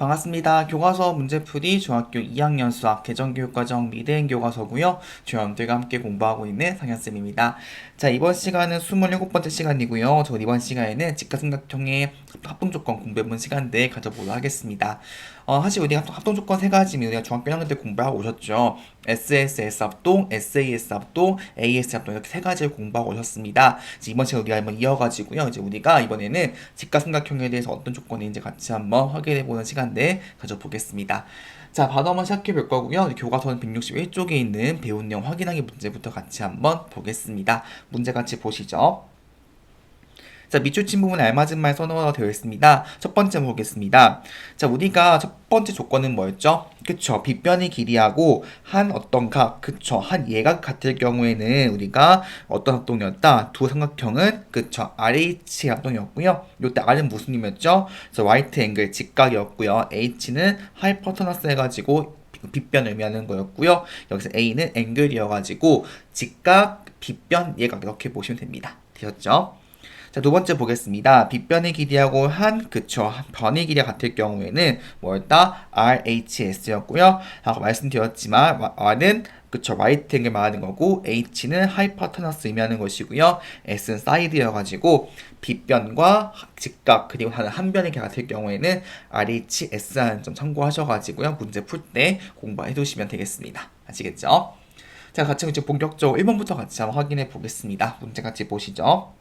반갑습니다. 교과서 문제풀이 중학교 2학년 수학 개정교육과정 미대인 교과서고요. 조연들과 함께 공부하고 있는 상현쌤입니다. 자, 이번 시간은 27번째 시간이고요. 저 이번 시간에는 직가삼각형의 합동조건 공부해본 시간들 가져보도록 하겠습니다. 어, 사실 우리가 합동 조건 세 가지면 우리가 중학교 1학년 때 공부하고 오셨죠. SSS 합동, SAS 합동, AS 합동 이렇게 세 가지를 공부하고 오셨습니다. 이제 이번 시간 우리가 한번 이어가지고요. 이제 우리가 이번에는 직가삼각형에 대해서 어떤 조건이 인지 같이 한번 확인해 보는 시간들 가져보겠습니다. 자, 바로 한번 시작해 볼 거고요. 교과서는 161쪽에 있는 배운 내용 확인하기 문제부터 같이 한번 보겠습니다. 문제 같이 보시죠. 자, 밑줄친 부분에 알맞은 말 선호가 되어 있습니다. 첫 번째 보겠습니다. 자, 우리가 첫 번째 조건은 뭐였죠? 그쵸. 빗변의 길이하고 한 어떤 각, 그쵸. 한 예각 같을 경우에는 우리가 어떤 합동이었다? 두 삼각형은, 그쵸. RH 합동이었고요. 요때 R은 무슨 힘이었죠? 그래서 right 직각이었고요. H는 하이퍼터너스 해가지고 빗변을 의미하는 거였고요. 여기서 A는 앵글이어가지고 직각, 빗변, 예각 이렇게 보시면 됩니다. 되셨죠? 자, 두 번째 보겠습니다. 빗변의 길이하고 한, 그쵸. 변의 길이가 같을 경우에는 뭐였다? RHS였고요. 아까 말씀드렸지만, R은 그쵸. 앵글 말하는 거고, H는 하이퍼터너스 의미하는 것이고요. S는 사이드여가지고, 빗변과 직각, 그리고 하는 한 변의 길이 같을 경우에는 RHS라는 점 참고하셔가지고요. 문제 풀 때 공부해 두시면 되겠습니다. 아시겠죠? 자, 같이 이제 본격적으로 1번부터 같이 한번 확인해 보겠습니다. 문제 같이 보시죠.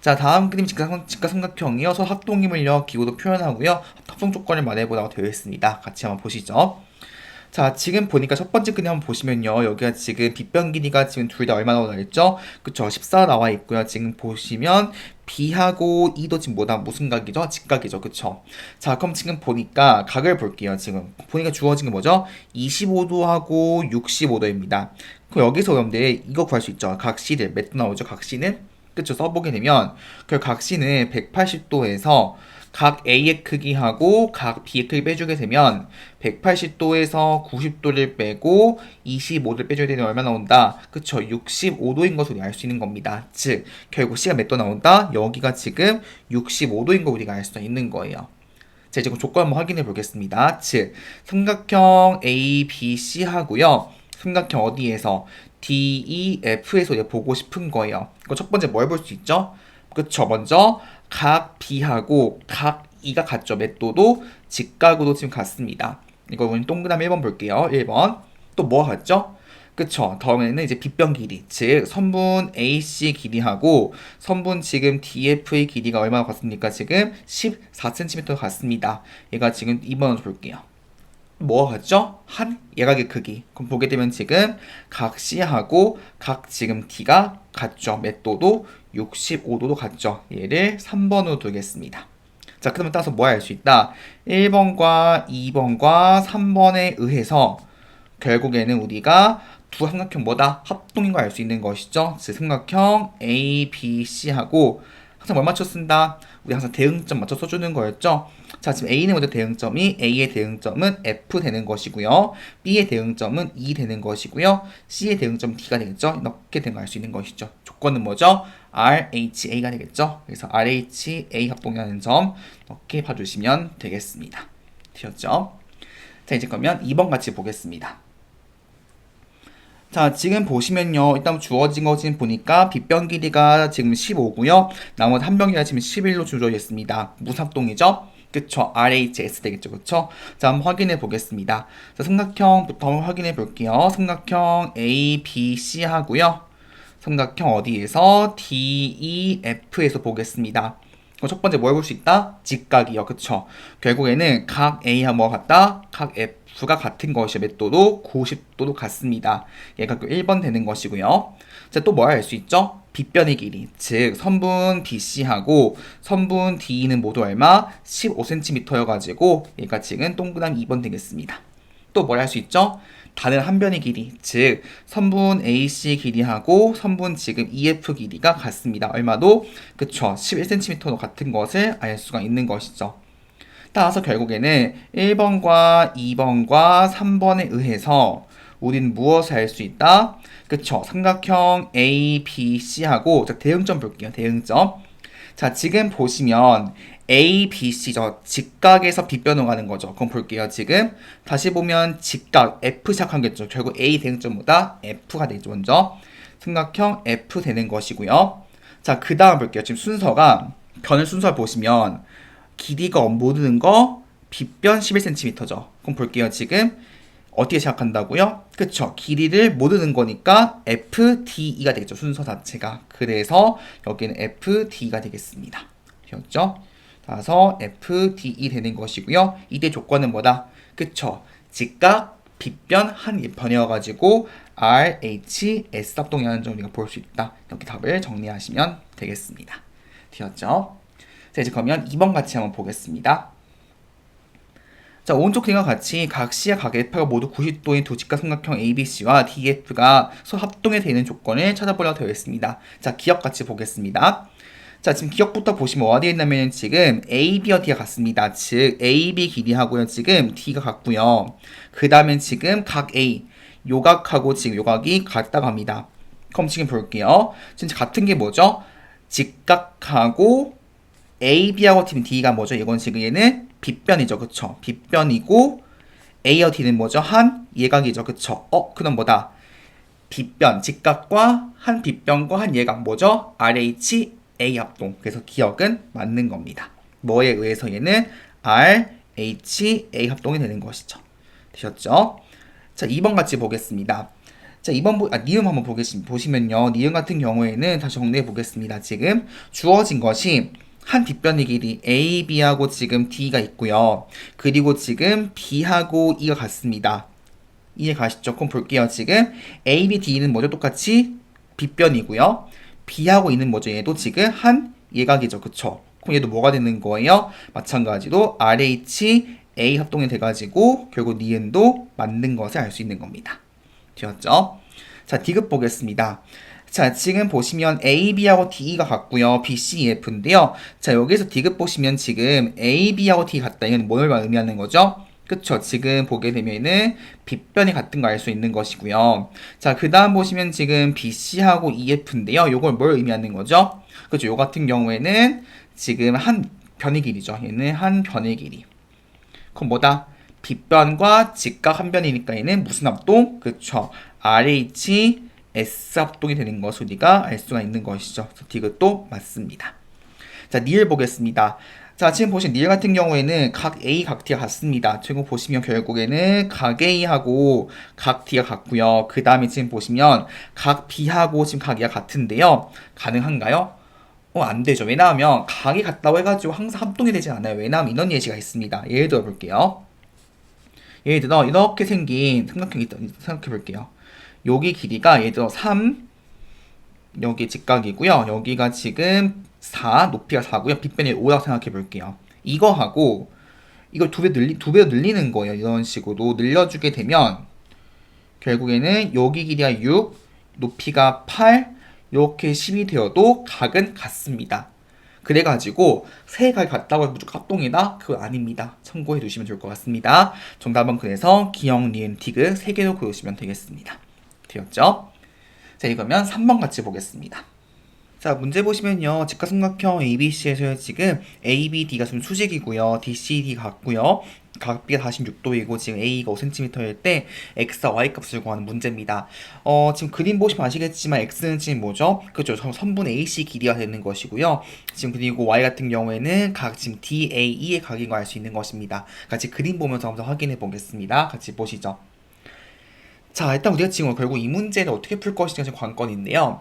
자, 다음 그림 직각, 직각삼각형 이어서 합동임을요, 기호도 표현하고요. 합동 조건을 말해보라고 되어 있습니다. 같이 한번 보시죠. 자, 지금 보니까 첫 번째 그림 한번 보시면요. 여기가 지금 빗변 길이가 지금 둘 다 얼마나 나와 있죠? 그쵸. 14 나와 있고요. 지금 보시면 B하고 E도 지금 뭐다? 무슨 각이죠? 직각이죠. 그쵸. 자, 그럼 지금 보니까 각을 볼게요. 지금. 보니까 주어진 게 뭐죠? 25도하고 65도입니다. 그럼 여기서 여러분들 이거 구할 수 있죠. 각시를 몇 도 나오죠? 각시는? 그쵸 써보게 되면 그 각시는 180도에서 각 A의 크기하고 각 B의 크기 빼주게 되면 180도에서 90도를 빼고 25도를 빼줘야 되는 얼마 나온다? 그쵸 65도인 것을 우리 알수 있는 겁니다. 즉 결국 C가 몇 도 나온다? 여기가 지금 65도인 거 우리가 알 수 있는 거예요. 자그 조건 한번 확인해 보겠습니다. 즉 삼각형 A, B, C 하고요. 삼각형 어디에서 DEF에서 보고 싶은 거예요. 그첫 번째 뭘 볼 수 있죠? 그쵸. 먼저 각 B하고 각 E가 같죠. 맷도도 직각으로 지금 같습니다. 이거 우리 동그라미 1번 볼게요. 1번. 또 뭐 같죠? 그쵸. 다음에는 이제 빗변 길이. 즉, 선분 AC 길이하고 선분 지금 DF의 길이가 얼마나 같습니까? 지금 14cm 같습니다. 얘가 지금 2번으로 볼게요. 뭐가 같죠? 한 예각의 크기. 그럼 보게 되면 지금 각 C하고 각 지금 D가 같죠. 맷도도 65도도 같죠. 얘를 3번으로 두겠습니다. 자, 그러면 따라서 뭐 할 수 있다? 1번과 2번과 3번에 의해서 결국에는 우리가 두 삼각형 뭐다? 합동인 걸알수 있는 것이죠. 즉 삼각형 A, B, C하고 항상 뭘 맞춰 쓴다? 우리 항상 대응점 맞춰 써주는 거였죠. 자, 지금 A는 먼저 대응점이 A의 대응점은 F 되는 것이고요. B의 대응점은 E 되는 것이고요. C의 대응점은 D가 되겠죠. 이렇게 된 거 알 수 있는 것이죠. 조건은 뭐죠? RHA가 되겠죠. 그래서 RHA 합동이라는 점 이렇게 봐주시면 되겠습니다. 되셨죠? 자, 이제 그러면 2번 같이 보겠습니다. 자, 지금 보시면요. 일단 주어진 거 지금 보니까 빗변 길이가 지금 15고요. 나머지 한 변기가 지금 11로 주어져 있습니다. 무삽동이죠? 그쵸. RHS 되겠죠. 그쵸? 자, 한번 확인해 보겠습니다. 자, 삼각형부터 한번 확인해 볼게요. 삼각형 A, B, C 하고요. 삼각형 어디에서? D, E, F에서 보겠습니다. 첫 번째 뭘 볼 수 있다? 직각이요. 그쵸? 결국에는 각 A와 뭐 같다? 각 F가 같은 것이요. 몇 도도? 90도도 같습니다. 얘가 그 1번 되는 것이고요. 자, 또뭐할수 있죠? 빗변의 길이. 즉, 선분 BC하고 선분 D는 모두 얼마? 15cm여가지고 얘가 지금 동그라미 2번 되겠습니다. 또 뭘 할 수 있죠? 다른 한 변의 길이, 즉 선분 AC 길이하고 선분 지금 EF 길이가 같습니다. 얼마도 그쵸 11cm로 같은 것을 알 수가 있는 것이죠. 따라서 결국에는 1번과 2번과 3번에 의해서 우리는 무엇을 알 수 있다? 그쵸 삼각형 A, B, C하고 자 대응점 볼게요. 대응점. 자 지금 보시면 A, B, C죠. 직각에서 B변으로 가는 거죠. 그럼 볼게요. 지금 다시 보면 직각 F 시작한겠죠. 결국 A 대응점보다 F가 되죠. 먼저 삼각형 F 되는 것이고요. 자, 그 다음 볼게요. 지금 순서가 변을 순서 보시면 길이가 모르는 거 B변 11cm죠. 그럼 볼게요. 지금 어떻게 시작한다고요? 그쵸. 길이를 모르는 거니까 FDE가 되겠죠. 순서 자체가. 그래서 여기는 FD가 되겠습니다. 되었죠? 따라서 FDE 되는 것이고요. 이때 조건은 뭐다? 그쵸. 직각 빗변 한 변이어가지고 RH, S 합동이라는 점 우리가 볼 수 있다. 이렇게 답을 정리하시면 되겠습니다. 되었죠? 자, 이제 그러면 2번 같이 한번 보겠습니다. 자, 오른쪽 그림과 같이 각 C와 각 F가 모두 90도인 두 직각 삼각형 ABC와 DF가 서로 합동이 되는 조건을 찾아보려고 되어 있습니다. 자, 기억 같이 보겠습니다. 자, 지금 기억부터 보시면 되어 있냐면 지금 AB와 D가 같습니다. 즉, AB 길이하고요. 지금 D가 같고요. 그 다음에 지금 각 A, 요각하고 지금 요각이 같다고 합니다. 그럼 지금 볼게요. 지금 같은 게 뭐죠? 직각하고 AB하고 T는 D가 뭐죠? 이건 지금 얘는 빗변이죠. 그쵸? 빗변이고 A와 D는 뭐죠? 한 예각이죠. 그쵸? 어, 그럼 뭐다? 빗변, 직각과 한 빗변과 한 예각 뭐죠? RH, A 합동. 그래서 기억은 맞는 겁니다. 뭐에 의해서 얘는 R, H, A 합동이 되는 것이죠. 되셨죠? 자, 2번 같이 보겠습니다. 자, 2번 보, 아, 니은 한번 보겠, 보시면요. 니은 같은 경우에는 다시 정리해 보겠습니다. 지금 주어진 것이 한 뒷변의 길이 A, B하고 지금 D가 있고요. 그리고 지금 B하고 E가 같습니다. 이해 가시죠? 그럼 볼게요. 지금 A, B, D는 뭐죠? 똑같이 빗변이고요. B하고 E는 뭐죠? 얘도 지금 한 예각이죠. 그쵸? 그럼 얘도 뭐가 되는 거예요? 마찬가지로 RH, A 합동이 돼가지고 결국 니은도 맞는 것을 알 수 있는 겁니다. 되었죠? 자, 디귿 보겠습니다. 자, 지금 보시면 A, B하고 D가 같고요. B, C, E, F인데요. 자, 여기서 디귿 보시면 지금 A, B하고 D 같다. 이건 뭘 의미하는 거죠? 그쵸. 지금 보게 되면은 빗변이 같은 거 알 수 있는 것이고요. 자, 그 다음 보시면 지금 BC하고 EF인데요. 요걸 뭘 의미하는 거죠? 그쵸. 요 같은 경우에는 지금 한 변의 길이죠. 얘는 한 변의 길이. 그럼 뭐다? 빗변과 직각 한 변이니까 얘는 무슨 합동? 그쵸. RH, S 합동이 되는 것을 우리가 알 수가 있는 것이죠. 디귿도 맞습니다. 자, 니을 보겠습니다. 자, 지금 보신 니을 같은 경우에는 각 A, 각 D가 같습니다. 지금 보시면 결국에는 각 A하고 각 D가 같고요. 그 다음에 지금 보시면 각 B하고 지금 각 E가 같은데요. 가능한가요? 어, 안 되죠. 왜냐하면 각이 같다고 해가지고 항상 합동이 되지 않아요. 왜냐하면 이런 예시가 있습니다. 예를 들어 볼게요. 예를 들어 이렇게 생긴 삼각형이 생각해 볼게요. 여기 길이가 예를 들어 3 여기 직각이고요. 여기가 지금 4 높이가 4고요. 빗변이 5라고 생각해 볼게요. 이거하고 이걸 두 배 늘리 두 배로 늘리는 거예요. 이런 식으로 늘려주게 되면 결국에는 여기 길이가 6, 높이가 8, 이렇게 10이 되어도 각은 같습니다. 그래가지고 세 각이 같다고 해서 무조건 합동이다? 그거 아닙니다. 참고해 두시면 좋을 것 같습니다. 정답은 그래서 기억, 니은, 디귿 세 개로 고르시면 되겠습니다. 되었죠? 자, 이거면 3번 같이 보겠습니다. 자, 문제 보시면요. 직각삼각형 ABC에서 지금 ABD가 지금 수직이고요. DCD 같고요. 각 B가 46도이고 지금 A가 5cm일 때 X와 Y 값을 구하는 문제입니다. 어, 지금 그림 보시면 아시겠지만 X는 지금 뭐죠? 그죠? 선분 AC 길이가 되는 것이고요. 지금 그리고 Y 같은 경우에는 각 지금 DAE의 각인 걸 알 수 있는 것입니다. 같이 그림 보면서 한번 확인해 보겠습니다. 같이 보시죠. 자, 일단 우리가 지금 결국 이 문제를 어떻게 풀 것인가 지금 관건인데요.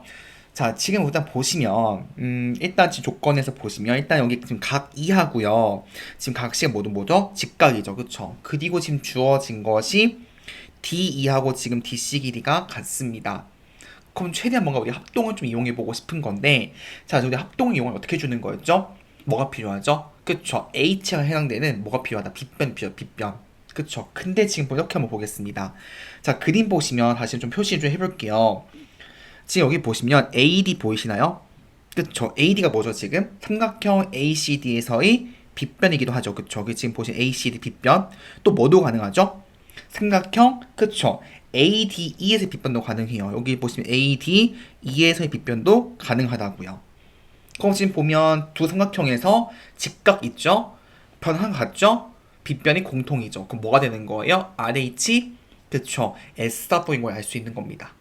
자, 지금 일단 보시면, 음, 일단 지금 조건에서 보시면, 일단 여기 지금 각 2하고요. 지금 각 C가 모두 뭐죠? 직각이죠. 그쵸? 그리고 지금 주어진 것이 D2하고 지금 DC 길이가 같습니다. 그럼 최대한 뭔가 우리 합동을 좀 이용해 보고 싶은 건데, 자, 우리 합동 이용을 어떻게 주는 거였죠? 뭐가 필요하죠? 그쵸? H가 해당되는 뭐가 필요하다? 빗변 필요, 빗변. 그쵸? 근데 지금 이렇게 한번 보겠습니다. 자, 그림 보시면 다시 좀 표시 좀 해볼게요. 지금 여기 보시면 AD 보이시나요? 그쵸? AD가 뭐죠, 지금? 삼각형 ACD에서의 빗변이기도 하죠. 그쵸? 지금 보신 ACD 빗변. 또 뭐도 가능하죠? 삼각형, 그쵸? ADE에서 빗변도 가능해요. 여기 보시면 ADE에서의 빗변도 가능하다고요. 그럼 지금 보면 두 삼각형에서 직각 있죠? 변 하나 같죠? 빗변이 공통이죠. 그럼 뭐가 되는 거예요? RH 그쵸 S사또인 걸 알 수 있는 겁니다.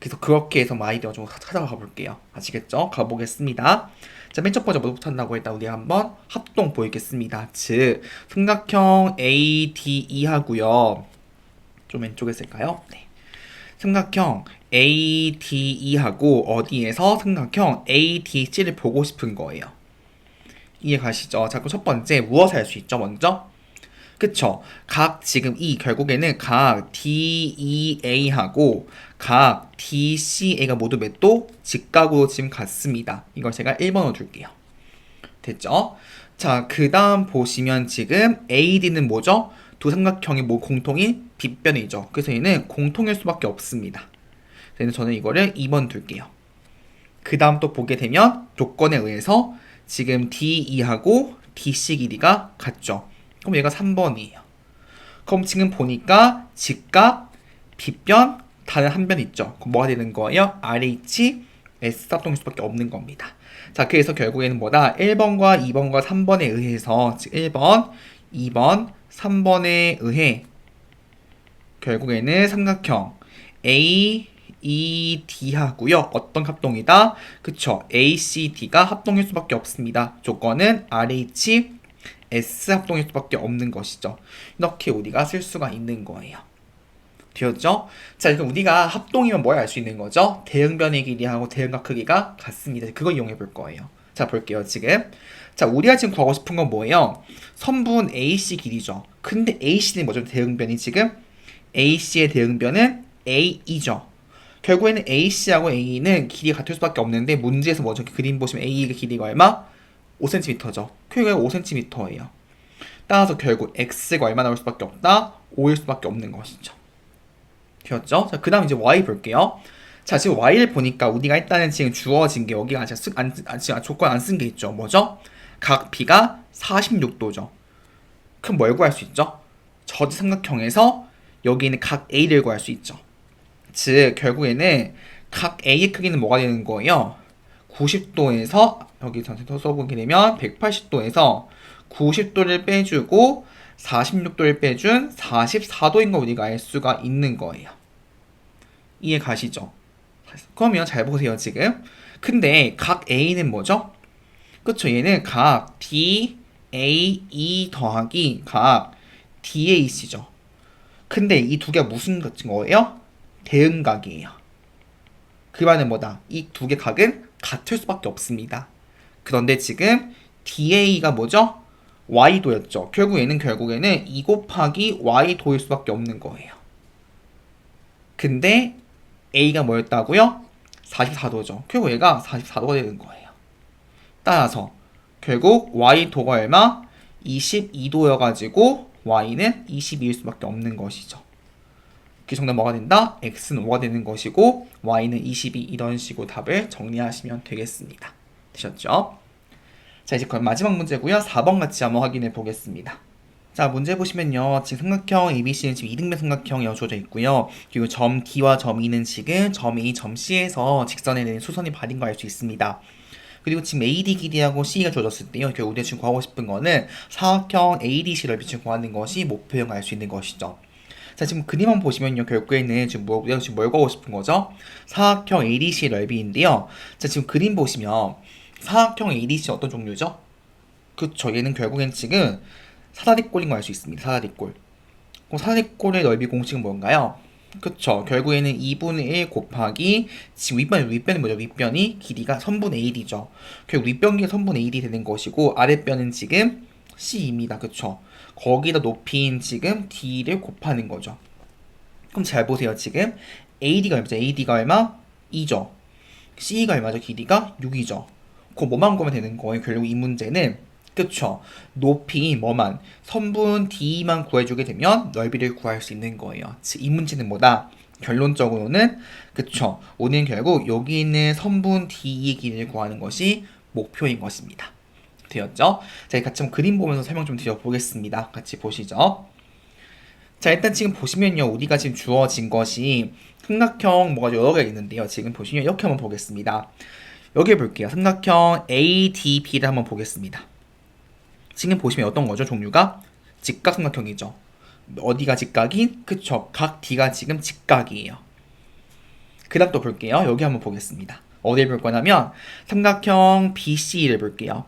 그래서 그렇게 해서 아이디어 좀 찾아가 볼게요. 아시겠죠? 가보겠습니다. 자, 맨 첫 번째 뭐부터 한다고 했다. 우리 한번 합동 보이겠습니다. 즉, 삼각형 ADE 하고요. 좀 왼쪽에 쓸까요? 네. 삼각형 ADE하고 어디에서 삼각형 ADC를 보고 싶은 거예요. 이해 가시죠? 자, 그럼 첫 번째 무엇을 할 수 있죠? 먼저 그쵸? 각 지금 이 결국에는 각 DEA하고 각 DCA가 모두 몇 도 직각으로 지금 같습니다. 이걸 제가 1번으로 줄게요. 됐죠? 자, 그 다음 보시면 지금 AD는 뭐죠? 두 삼각형의 뭐 공통인 빗변이죠. 그래서 얘는 공통일 수밖에 없습니다. 그래서 저는 이거를 2번 둘게요. 그 다음 또 보게 되면 조건에 의해서 지금 DE하고 DC 길이가 같죠. 그럼 얘가 3번이에요. 그럼 지금 보니까 직각, 빗변, 다른 한 변 있죠. 그럼 뭐가 되는 거예요? RH, S 합동일 수밖에 없는 겁니다. 자, 그래서 결국에는 뭐다? 1번과 2번과 3번에 의해서 즉 1번, 2번, 3번에 의해 결국에는 삼각형 A, E, D 하고요. 어떤 합동이다? 그쵸. A, C, D가 합동일 수밖에 없습니다. 조건은 RH, S 합동일 수밖에 없는 것이죠. 이렇게 우리가 쓸 수가 있는 거예요. 되었죠? 자, 그럼 우리가 합동이면 뭘알수 있는 거죠? 대응변의 길이하고 대응각 크기가 같습니다. 그거 이용해 볼 거예요. 자, 볼게요, 지금. 자, 우리가 지금 구하고 싶은 건 뭐예요? 선분 AC 길이죠. 근데 AC는 뭐죠? 대응변이 지금? AC의 대응변은 AE죠. 결국에는 AC하고 AE는 길이가 같을 수밖에 없는데 문제에서 뭐죠? 그림 보시면 AE의 길이가 얼마? 5cm죠. 큐가 5cm예요. 따라서 결국 x가 얼마 나올 수밖에 없다? 5일 수밖에 없는 것이죠. 되었죠? 자, 그 다음 이제 y 볼게요. 자, 지금 y를 보니까 우리가 일단은 지금 주어진 게 여기가 아직 쓰, 안, 아, 지금 조건 안 쓴 게 있죠. 뭐죠? 각 b가 46도죠. 그럼 뭘 구할 수 있죠? 저지 삼각형에서 여기 있는 각 a를 구할 수 있죠. 즉, 결국에는 각 a의 크기는 뭐가 되는 거예요? 90도에서 여기 전체 써보게 되면 180도에서 90도를 빼주고 46도를 빼준 44도인 거 우리가 알 수가 있는 거예요. 이해 가시죠? 그러면 잘 보세요 지금. 근데 각 A는 뭐죠? 그쵸 얘는 각 D, A, E 더하기 각 DAC죠. 근데 이 두 개가 무슨 거예요? 대응각이에요. 그 말은 뭐다? 이 두 개 각은 같을 수밖에 없습니다. 그런데 지금 DA가 뭐죠? Y도였죠. 결국에는 결국에는 2 곱하기 Y도일 수밖에 없는 거예요. 근데 A가 뭐였다고요? 44도죠. 결국 얘가 44도가 되는 거예요. 따라서 결국 Y도가 얼마? 22도여가지고 Y는 22일 수밖에 없는 것이죠. 그 정답 뭐가 된다? X는 5가 되는 것이고 Y는 22 이런 식으로 답을 정리하시면 되겠습니다. 되셨죠? 자 이제 그럼 마지막 문제고요. 4번 같이 한번 확인해 보겠습니다. 자 문제 보시면요. 지금 삼각형 ABC는 지금 이등변 삼각형이 주어져 있고요. 그리고 점 D와 점 E는 지금 점 A, 점 C에서 직선에 대한 수선이 발인 거 알 수 있습니다. 그리고 지금 AD 길이하고 C가 주어졌을 때요. 결국 우리가 지금 구하고 싶은 거는 사각형 ADC를 비추 구하는 것이 목표형 알 수 있는 것이죠. 자 지금 그림 한번 보시면요 결국에는 지금 뭐 우리가 지금 뭘 구하고 싶은 거죠? 사각형 ADC 넓이인데요. 자 지금 그림 보시면 사각형 ADC 어떤 종류죠? 그쵸 얘는 결국엔 지금 사다리꼴인 걸알수 있습니다. 사다리꼴. 그럼 사다리꼴의 넓이 공식은 뭔가요? 그쵸 결국에는 2분의 1 곱하기 지금 윗변 윗변이 뭐죠? 윗변이 길이가 선분 AD죠. 결국 윗변이 선분 AD 되는 것이고 아랫변은 지금 C입니다. 그쵸 거기다 높이인 지금 D를 곱하는 거죠. 그럼 잘 보세요. 지금 AD가 얼마죠? AD가 얼마? 2죠. C가 얼마죠? 길이가 6이죠. 그 뭐만 구하면 되는 거예요. 결국 이 문제는 그쵸. 높이 뭐만 선분 D만 구해주게 되면 넓이를 구할 수 있는 거예요. 즉, 이 문제는 뭐다? 결론적으로는 그쵸. 오늘 결국 여기 있는 선분 D의 길이를 구하는 것이 목표인 것입니다. 되었죠? 자, 같이 한번 그림 보면서 설명 좀 드려보겠습니다. 같이 보시죠. 자, 일단 지금 보시면요. 우리가 지금 주어진 것이 삼각형 뭐가 여러 개가 있는데요. 지금 보시면 이렇게 한번 보겠습니다. 여기 볼게요. 삼각형 ADB를 한번 보겠습니다. 지금 보시면 어떤 거죠? 종류가 직각 삼각형이죠. 어디가 직각인? 그쵸. 각 D가 지금 직각이에요. 그 다음 또 볼게요. 여기 한번 보겠습니다. 어디를 볼 거냐면 삼각형 BC를 볼게요.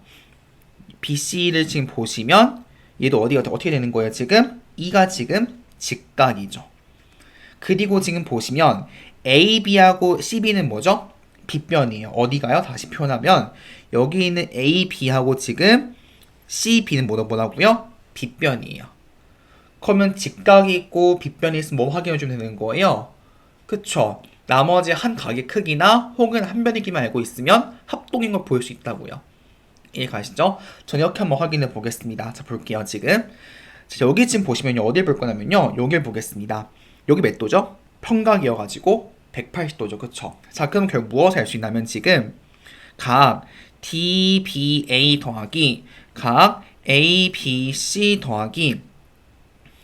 BC를 지금 보시면 얘도 어디가 어떻게 되는 거예요? 지금 E가 지금 직각이죠. 그리고 지금 보시면 AB하고 CB는 뭐죠? 빗변이에요. 어디가요? 다시 표현하면 여기 있는 AB하고 지금 CB는 뭐라 뭐라고요? 빗변이에요. 그러면 직각이 있고 빗변이 있으면 뭐 확인해 주면 되는 거예요? 그쵸? 나머지 한 각의 크기나 혹은 한 변의 길만 알고 있으면 합동인 걸 보일 수 있다고요. 이해 가시죠? 전 이렇게 한번 확인해 보겠습니다. 자, 볼게요, 지금. 자, 여기 지금 보시면 어딜 볼 거냐면요. 여길 보겠습니다. 여기 몇 도죠? 평각이어가지고 180도죠. 그쵸? 자, 그럼 결국 무엇을 알 수 있냐면 지금 각 DBA 더하기 각 ABC 더하기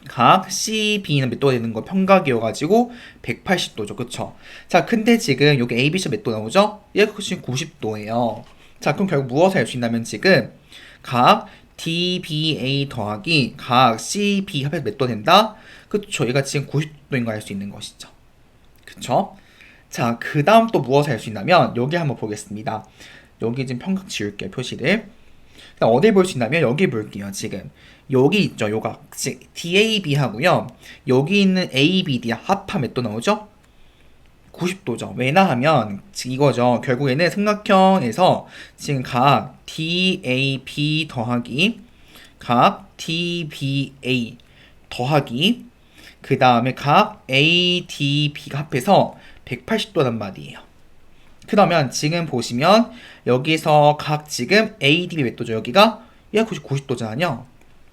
각 CB는 몇 도가 되는 거 평각이어가지고 180도죠. 그쵸? 자, 근데 지금 여기 ABC 몇도 나오죠? 얘가 지금 90도예요. 자, 그럼 결국 무엇을 알 수 있냐면 지금 각 DBA 더하기 각 CB 합해서 몇 도 된다? 그쵸? 얘가 지금 90도인 거 알 수 있는 것이죠. 그쵸? 자, 그 다음 또 무엇을 알수 있냐면 여기 한번 보겠습니다. 여기 지금 평각 지울게요, 표시를. 어디 볼 수 있냐면 여기 볼게요, 지금. 여기 있죠, 요각. DAB 하고요. 여기 있는 ABD 합하 몇도 나오죠? 90도죠. 왜냐하면 이거죠. 결국에는 삼각형에서 지금 각 DAB 더하기 각 DBA 더하기 그 다음에 각 ADB가 합해서 180도란 말이에요. 그러면 지금 보시면 여기서 각 지금 ADB 몇 도죠? 여기가 얘가 90도잖아요.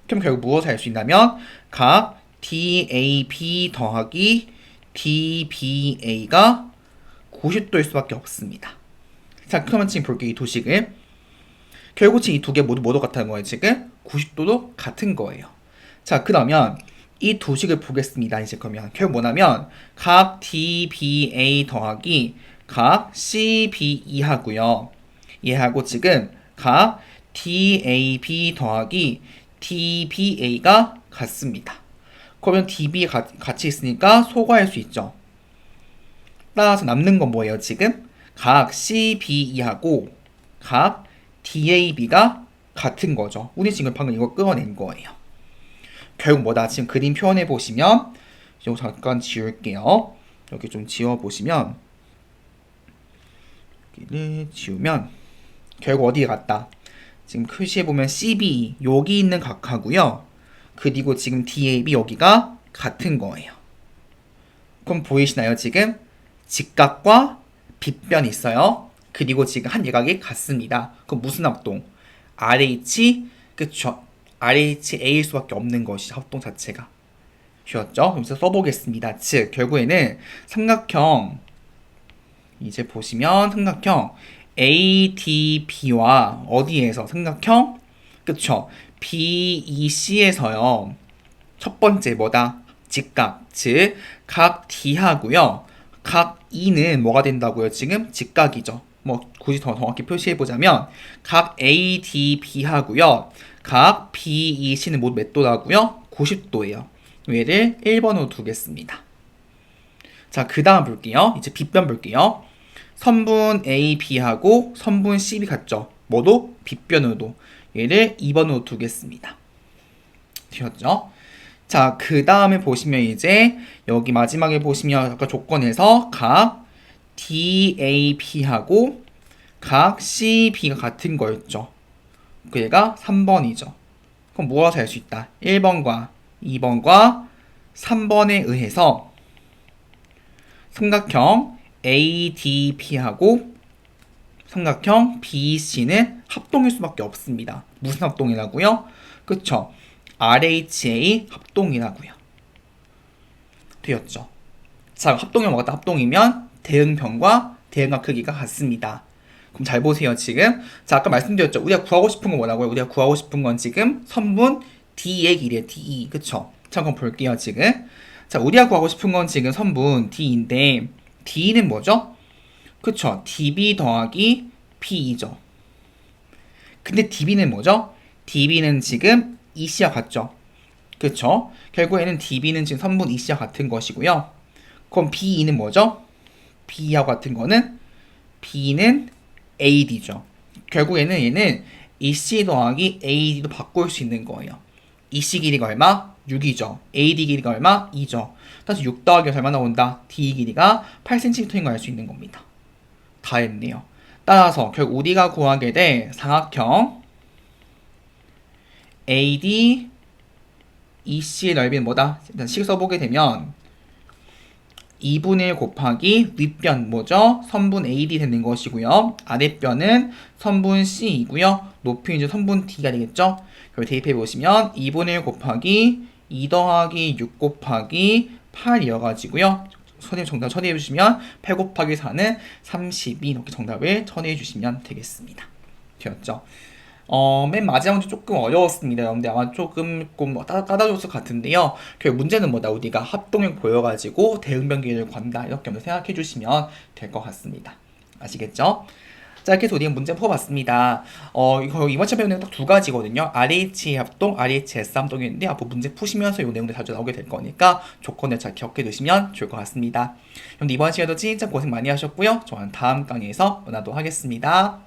그럼 결국 무엇을 알 수 있냐면 각 DAB 더하기 DBA가 90도일 수밖에 없습니다. 자, 그러면 지금 볼게요. 이 도식을. 결국 지금 이 두 개 모두 뭐도 같은 거예요, 지금? 90도도 같은 거예요. 자, 그러면 이 도식을 보겠습니다. 이제 그러면 결국 뭐냐면 각 DBA 더하기 각 CBE 하고요. 얘하고 지금 각 DAB 더하기 DBA가 같습니다. 그러면 DB 가, 같이 있으니까 소거할 수 있죠. 따라서 남는 건 뭐예요, 지금? 각 CBE하고 각 DAB가 같은 거죠. 우리 지금 방금 이거 끊어낸 거예요. 결국 뭐다? 지금 그림 표현해 보시면 이거 잠깐 지울게요. 여기 좀 지워 보시면 여기를 지우면 결국 어디에 갔다? 지금 표시해 보면 CB 여기 있는 각하고요. 그리고 지금 DAB 여기가 같은 거예요. 그럼 보이시나요? 지금 직각과 빗변이 있어요. 그리고 지금 한 예각이 같습니다. 그럼 무슨 합동? RH 그쵸? RHA일 수밖에 없는 것이 합동 자체가. 쉬웠죠? 그래서 써보겠습니다. 즉 결국에는 삼각형 이제 보시면 삼각형 ADB와 어디에서 삼각형 그쵸? BEC에서요. 첫 번째 뭐다? 직각. 즉, 각 D하고요. 각 E는 뭐가 된다고요? 지금 직각이죠. 뭐 굳이 더 정확히 표시해 보자면 각 ADB하고요. 각 BEC는 모두 몇 도라고요? 90도예요. 얘를 1번으로 두겠습니다. 자, 그 다음 볼게요. 이제 빗변 볼게요. 선분 AB하고 선분 CB 같죠? 뭐도? 빗변으로도. 얘를 2번으로 두겠습니다. 되었죠? 자, 그 다음에 보시면 이제 여기 마지막에 보시면 아까 조건에서 각 DAP하고 각 CB가 같은 거였죠. 그 얘가 3번이죠. 그럼 무엇을 할수 있다? 1번과 2번과 3번에 의해서 삼각형 ADP하고 삼각형 BC는 합동일 수밖에 없습니다. 무슨 합동이라고요? 그쵸? RHA 합동이라고요. 되었죠? 자, 합동이 뭐같다? 합동이면 대응평과 대응각 크기가 같습니다. 그럼 잘 보세요, 지금. 자, 아까 말씀드렸죠. 우리가 구하고 싶은 건 뭐라고요? 우리가 구하고 싶은 건 지금 선분 D의 길이에요, D. 그쵸? 자, 그럼 볼게요, 지금. 자, 우리가 구하고 싶은 건 지금 선분 D인데, D는 뭐죠? 그쵸? DB 더하기 P2죠. 근데 DB는 뭐죠? DB는 지금 EC와 같죠. 그쵸? 결국에는 DB는 지금 선분 EC와 같은 것이고요. 그럼 B2는 뭐죠? B하고 같은 거는 B는 AD죠. 결국에는 얘는 EC 더하기 AD도 바꿀 수 있는 거예요. EC 길이가 얼마? 6이죠. AD 길이가 얼마? 2죠. 따라서 6 더하기 얼마 나온다? D 길이가 8cm인 걸 알 수 있는 겁니다. 다 했네요. 따라서 결국 우리가 구하게 될 삼각형 AD EC의 넓이는 뭐다? 일단 식 써보게 되면 2분의 1 곱하기 윗변 뭐죠? 선분 AD 되는 것이고요. 아랫변은 선분 C이고요. 높이는 이제 선분 D가 되겠죠? 그걸 대입해 보시면 2분의 1 곱하기 2 더하기 6 곱하기 8 이어가지고요. 선생님 정답 처리해 주시면 8 곱하기 4는 32 이렇게 정답을 처리해 주시면 되겠습니다. 되었죠? 어, 맨 마지막 문제 조금 어려웠습니다. 여러분들 아마 조금 좀 따, 따라줬을 것 같은데요. 결국 문제는 뭐다? 우리가 합동형 보여가지고 대응변기를 관다. 이렇게 한번 생각해 주시면 될 것 같습니다. 아시겠죠? 자, 이렇게 해서 우리가 문제 풀어봤습니다. 어, 이거 이번 시간 배우는 딱두 가지거든요. RH 합동, RHS 합동인데 앞으로 문제 푸시면서 이 내용들 자주 나오게 될 거니까 조건을 잘 기억해 두시면 좋을 것 같습니다. 그럼 이번 시간도 진짜 고생 많이 하셨고요. 저는 다음 강의에서 만나도록 하겠습니다.